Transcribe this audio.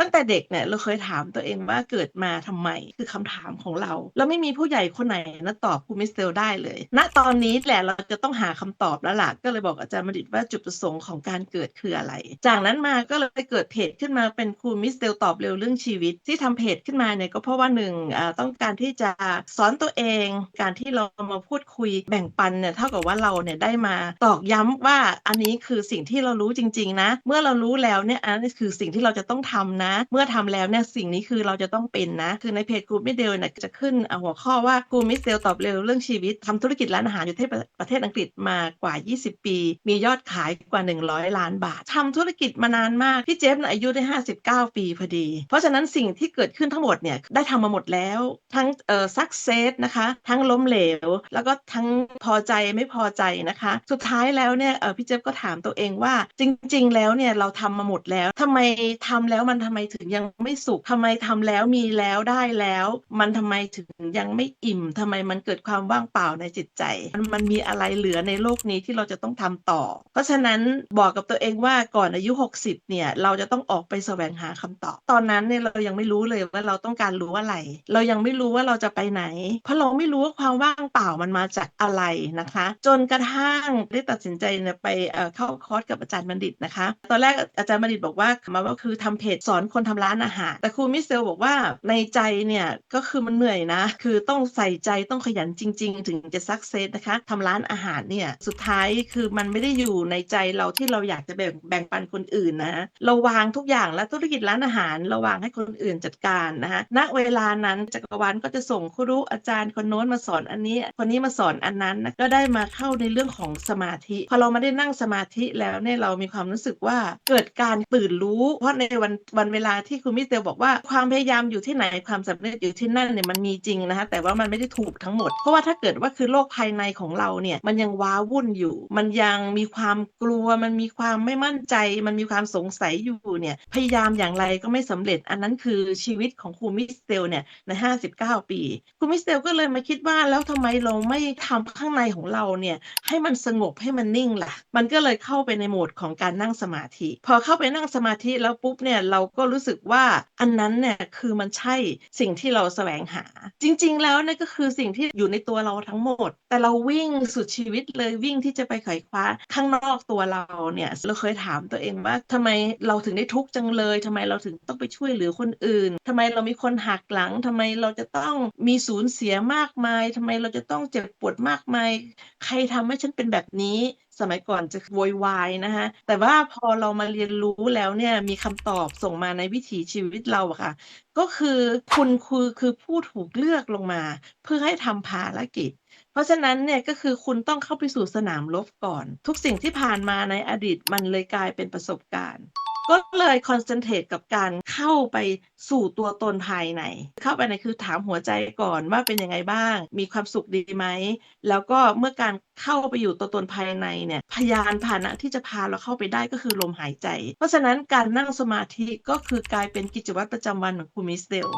ตั้งแต่เด็กเนี่ยเราเคยถามตัวเองว่าเกิดมาทำไมคือคำถามของเรา แล้วไม่มีผู้ใหญ่คนไหนนะตอบครูมิสเตลได้เลย ณตอนนี้แหละเราจะต้องหาคำตอบแล้วล่ะก็เลยบอกอาจารย์มดิตว่าจุดประสงค์ของการเกิดคืออะไร จากนั้นมาก็เลยเกิดเพจขึ้นมาเป็นครูมิสเตลตอบเร็วเรื่องชีวิต ที่ทำเพจขึ้นมาเนี่ยก็เพราะว่าหนึ่งอ่าต้องการที่จะสอนตัวเอง การที่เรามาพูดคุยแบ่งปันเนี่ยเท่ากับว่าเราเนี่ยได้มาตอกย้ำว่าอันนี้คือสิ่งที่เรารู้จริง ๆ นะ เมื่อเรารู้แล้วเนี่ยอันนี้คือสิ่งที่เราจะต้องทำนะเมื่อทำแล้วเนี่ยสิ่งนี้คือเราจะต้องเป็นนะ คือในเพจกูมิเดลเนี่ยจะขึ้นหัวข้อว่ากูมิเดลตอบเร็วเรื่องชีวิตทำธุรกิจร้านอาหารอยู่ที่ประเทศอังกฤษมากว่า 20 ปี มียอดขายกว่า 100 ล้านบาททำธุรกิจมานานมาก พี่เจฟอายุได้ 59 ปีพอดี เพราะฉะนั้นสิ่งที่เกิดขึ้นทั้งหมดเนี่ยได้ทำมาหมดแล้ว ทั้งเอ่อสักเซสนะคะ ทั้งล้มเหลว แล้วก็ทั้งพอใจไม่พอใจนะคะ สุดท้ายแล้วเนี่ยเออพี่เจฟก็ถามตัวเองว่าจริง ๆ แล้วเนี่ยเราทำมาหมดแล้วทำไมทำแล้วมันทำไมถึงยังไม่สุขทำไมทำแล้วมีแล้วได้แล้ว มันทำไมถึงยังไม่อิ่มทำไมมันเกิดความว่างเปล่าในจิตใจมันมันมีอะไรเหลือในโลกนี้ที่เราจะต้องทำต่อ เพราะฉะนั้นบอกกับตัวเองว่าก่อนอายุ 60 เนี่ย เราจะต้องออกไปแสวงหาคำตอบ ตอนนั้นเนี่ยเรายังไม่รู้เลยว่าเราต้องการรู้อะไร เรายังไม่รู้ว่าเราจะไปไหน เพราะเราไม่รู้ว่าความว่างเปล่ามันมาจากอะไรนะคะ จนกระทั่งได้ตัดสินใจเนี่ยไปเอ่อเข้าคอร์สกับอาจารย์บัณฑิตนะคะ ตอนแรกอาจารย์บัณฑิตบอกว่ามาว่าคือทำเพจสอนคนทำร้านอาหาร แต่ครูมิเซลบอกว่าในใจเนี่ยก็คือมันเหนื่อยนะ คือต้องใส่ใจต้องขยันจริง ๆ ถึงจะสักเซสนะคะทำร้านอาหารเนี่ยสุดท้ายคือมันไม่ได้อยู่ในใจเราที่เราอยากจะแบ่งแบ่งปันคนอื่นนะเราวางทุกอย่างแล้วธุรกิจร้านอาหารเราวางให้คนอื่นจัดการนะคะณเวลานั้นจักรวาลก็จะส่งครูอาจารย์คนโน้นมาสอนอันนี้ คนนี้มาสอนอันนั้นนะก็ได้มาเข้าในเรื่องของสมาธิ พอเรามาได้นั่งสมาธิแล้วเนี่ยเรามีความรู้สึกว่าเกิดการตื่นรู้ เพราะในวันวันเวลาที่คุณมิสเตลบอกว่าความพยายามอยู่ที่ไหนความสำเร็จอยู่ที่นั่นเนี่ยมันมีจริงนะคะแต่ว่ามันไม่ได้ถูกทั้งหมด เพราะว่าถ้าเกิดว่าคือโลกภายในของเราเนี่ยมันยังว้าวุ่นอยู่ มันยังมีความกลัว มันมีความไม่มั่นใจ มันมีความสงสัยอยู่เนี่ยพยายามอย่างไรก็ไม่สำเร็จ อันนั้นคือชีวิตของครูมิสเตลเนี่ยใน 59 ปีครูมิสเตลก็เลยมาคิดว่าแล้วทำไมเราไม่ทำข้างในของเราเนี่ยให้มันสงบให้มันนิ่งล่ะ มันก็เลยเข้าไปในโหมดของการนั่งสมาธิ พอเข้าไปนั่งสมาธิแล้วปุ๊บเนี่ยเราก็็รู้สึกว่าอันนั้นเนี่ยคือมันใช่สิ่งที่เราแสวงหา จริง ๆ แล้วเนี่ยก็คือสิ่งที่อยู่ในตัวเราทั้งหมด แต่เราวิ่งสุดชีวิตเลยวิ่งที่จะไปไขว่คว้าข้างนอกตัวเราเนี่ยเราเคยถามตัวเองว่าทำไมเราถึงได้ทุกข์จังเลยทำไมเราถึงต้องไปช่วยเหลือคนอื่นทำไมเรามีคนหักหลังทำไมเราจะต้องมีสูญเสียมากมายทำไมเราจะต้องเจ็บปวดมากมาย ใครทำให้ฉันเป็นแบบนี้ สมัยก่อนจะโวยวายนะคะแต่ว่าพอเรามาเรียนรู้แล้วเนี่ยมีคำตอบส่งมาในวิถีชีวิตเราอะค่ะ ก็คือคุณคือคือผู้ถูกเลือกลงมา เพื่อให้ทำภารกิจเพราะฉะนั้นเนี่ยก็คือคุณต้องเข้าไปสู่สนามรบก่อน ทุกสิ่งที่ผ่านมาในอดีตมันเลยกลายเป็นประสบการณ์ ก็เลยคอนเซนเทรตกับการเข้าไปสู่ตัวตนภายใน เข้าไปในคือถามหัวใจก่อนว่าเป็นยังไงบ้าง มีความสุขดีไหม แล้วก็เมื่อการเข้าไปอยู่ตัวตนภายในเนี่ย พยานพานะที่จะพาเราเข้าไปได้ก็คือลมหายใจ เพราะฉะนั้นการนั่งสมาธิก็คือกลายเป็นกิจวัตรประจำวันของคุณมิสเดล